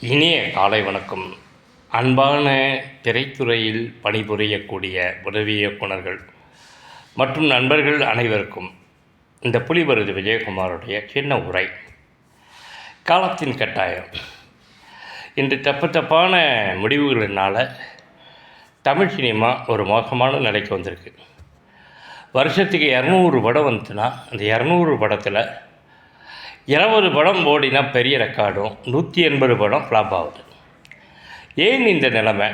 இனிய காலை வணக்கம். அன்பான திரைத்துறையில் பணிபுரியக்கூடிய உதவி இயக்குனர்கள் மற்றும் நண்பர்கள் அனைவருக்கும் இந்த புலிவருது விஜயகுமாருடைய சின்ன உரை. காலத்தின் கட்டாயம். இன்று தப்பு தப்பான முடிவுகளினால் தமிழ் சினிமா ஒரு மோசமான நிலைக்கு வந்திருக்கு. வருஷத்துக்கு இரநூறு படம் வந்துச்சுன்னா அந்த இரநூறு படத்தில் இருபது படம் ஓடினா பெரிய ரெக்கார்டும் நூற்றி எண்பது படம் ஃப்ளாப் ஆகுது. ஏன் இந்த நிலைமை?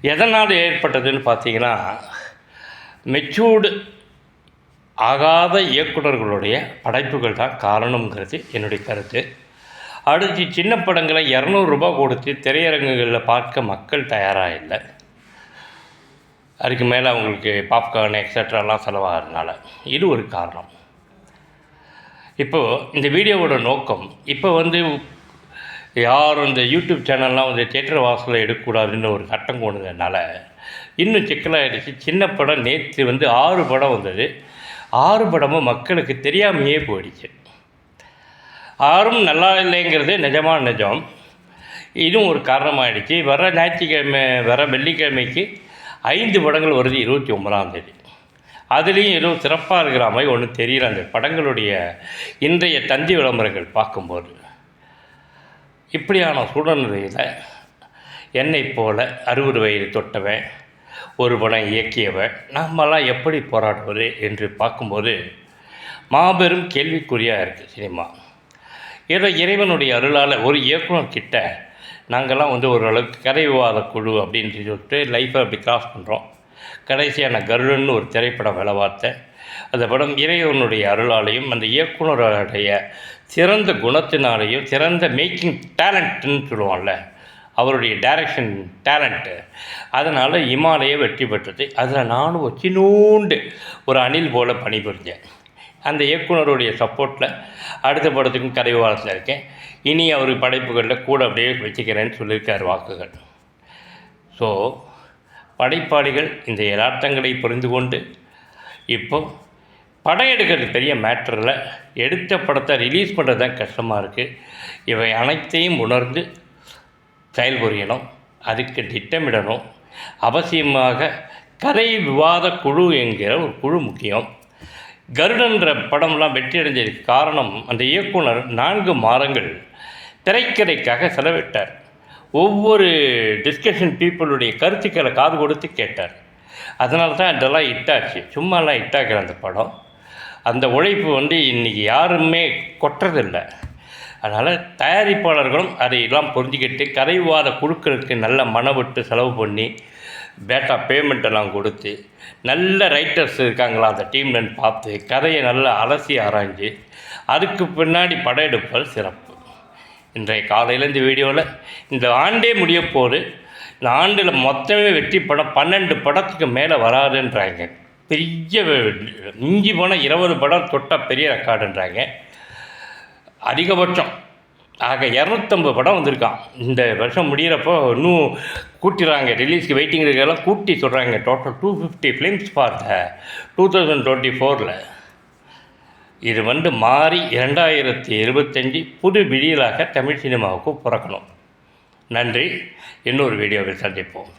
எதனால் ஏற்பட்டதுன்னு பார்த்தீங்கன்னா மெச்சூர்டு ஆகாத இயக்குனர்களுடைய படைப்புகள் தான் காரணங்கிறது என்னுடைய கருத்து. அடுத்து சின்ன படங்களை இரநூறுபா கொடுத்து திரையரங்குகளில் பார்க்க மக்கள் தயாராக இல்லை. அதுக்கு மேலே அவங்களுக்கு பாப்கார்ன் எக்ஸட்ராலாம் செலவாகிறதுனால. இது ஒரு காரணம். இப்போது இந்த வீடியோவோட நோக்கம் இப்போ வந்து யாரும் இந்த யூடியூப் சேனல்லாம் வந்து தேட்டர் வாசலில் எடுக்கக்கூடாதுன்னு ஒரு சட்டம் கொண்டதுனால இன்னும் சிக்கலாகிடுச்சு சின்ன படம் நேற்று வந்து ஆறு படம் வந்தது. ஆறு படமும் மக்களுக்கு தெரியாமையே போயிடுச்சு. ஆறும் நல்லா இல்லைங்கிறது நிஜமான நிஜம். இதுவும் ஒரு காரணமாகிடுச்சு வர ஞாயிற்றுக்கிழமை வர வெள்ளிக்கிழமைக்கு ஐந்து படங்கள் வருது இருபத்தி ஒன்பதாம் தேதி. அதுலேயும் எதுவும் சிறப்பாக இருக்கிற மாதிரி ஒன்றும் தெரியல. அந்த படங்களுடைய இன்றைய தந்தி விளம்பரங்கள் பார்க்கும்போது. இப்படியான சூழ்நிலையில் என்னை போல அறுபது வயது தொட்டவன் ஒரு படம் இயக்கியவன் நாமெல்லாம் எப்படி போராடுவது என்று பார்க்கும்போது மாபெரும் கேள்விக்குறியாக இருக்குது சினிமா. ஏதோ இறைவனுடைய அருளால் ஒரு இயக்குனர் கிட்ட நாங்கள்லாம் வந்து ஓரளவுக்கு கதை விவாத குழு அப்படின்னு சொல்லிட்டு லைஃப்பை அப்படி கிராஸ் பண்ணுறோம் கடைசியான கருடன்னு ஒரு திரைப்படம் வேலை பார்த்தேன் அந்த படம் இறைவனுடைய அருளாலையும் அந்த இயக்குனருடைய சிறந்த குணத்தினாலேயும் சிறந்த மேக்கிங் டேலண்ட்டுன்னு சொல்லுவான்ல அவருடைய டைரக்ஷன் டேலண்ட்டு அதனால் இமாலய வெற்றி பெற்றது. அதில் நானும் ஒரு சின்னூண்டு ஒரு அணில் போல் பணிபுரிஞ்சேன். அந்த இயக்குனருடைய சப்போர்ட்டில் அடுத்த படத்துக்கும் கதை வாரத்தில் இருக்கேன். இனி அவர் படைப்புகளில் கூட அப்படியே வச்சுக்கிறேன்னு சொல்லியிருக்கார் வாக்குகள். ஸோ படைப்பாளிகள் இந்த யதார்த்தங்களை புரிந்து கொண்டு இப்போ படம் எடுக்கிறது பெரிய மேட்டரில் எடுத்த படத்தை ரிலீஸ் பண்ணுறது தான் கஷ்டமாக இருக்குது இவை அனைத்தையும் உணர்ந்து செயல்புரியணும் அதுக்கு திட்டமிடணும். அவசியமாக கதை விவாத குழு என்கிற ஒரு குழு முக்கியம். கருடன்ற படம்லாம் வெற்றி அடைஞ்சதுக்கு காரணம் அந்த இயக்குனர் நான்கு மாதங்கள் திரைக்கதைக்காக செலவிட்டார். ஒவ்வொரு டிஸ்கஷன் பீப்புளுடைய கருத்துக்களை காது கொடுத்து கேட்டார். அதனால தான் இதெல்லாம் இட்டாச்சு. சும்மாலாம் இட்டாக்கிற அந்த படம். அந்த உழைப்பு வந்து இன்றைக்கி யாருமே கொட்டுறதில்லை. அதனால் தயாரிப்பாளர்களும் அதையெல்லாம் புரிஞ்சுக்கிட்டு கதைவாத குழுக்களுக்கு நல்ல மனவிட்டு செலவு பண்ணி பேட்டா பேமெண்ட்டெல்லாம் கொடுத்து நல்ல ரைட்டர்ஸ் இருக்காங்களா அந்த டீம்லன்னு பார்த்து கதையை நல்லா அலசி ஆராய்ஞ்சு அதுக்கு பின்னாடி படம் எடுப்பது சிறப்பு. இன்றைய காலையில் இந்த வீடியோவில் இந்த ஆண்டே முடிய போது இந்த ஆண்டில் மொத்தமே வெற்றி படம் பன்னெண்டு படத்துக்கு மேலே வராதுன்றாங்க. பெரிய மிஞ்சி போனால் இருபது படம் தொட்டால் பெரிய ரெக்கார்டுன்றாங்க. அதிகபட்சம். ஆக இரநூத்தம்பது படம் வந்திருக்கான் இந்த வருஷம் முடிகிறப்போ இன்னும் கூட்டிடுறாங்க ரிலீஸ்க்கு வெயிட்டிங் இருக்கிறதெல்லாம் கூட்டி சொல்கிறாங்க டோட்டல் டூ ஃபிஃப்டி ஃபிலிம்ஸ் பார்த்த டூ தௌசண்ட் டுவெண்ட்டி ஃபோரில் இது வந்து மாறி இரண்டாயிரத்தி இருபத்தஞ்சி புது விடியலாக தமிழ் சினிமாவுக்கு பிறக்கணும். நன்றி. இன்னொரு வீடியோவில் சந்திப்போம்.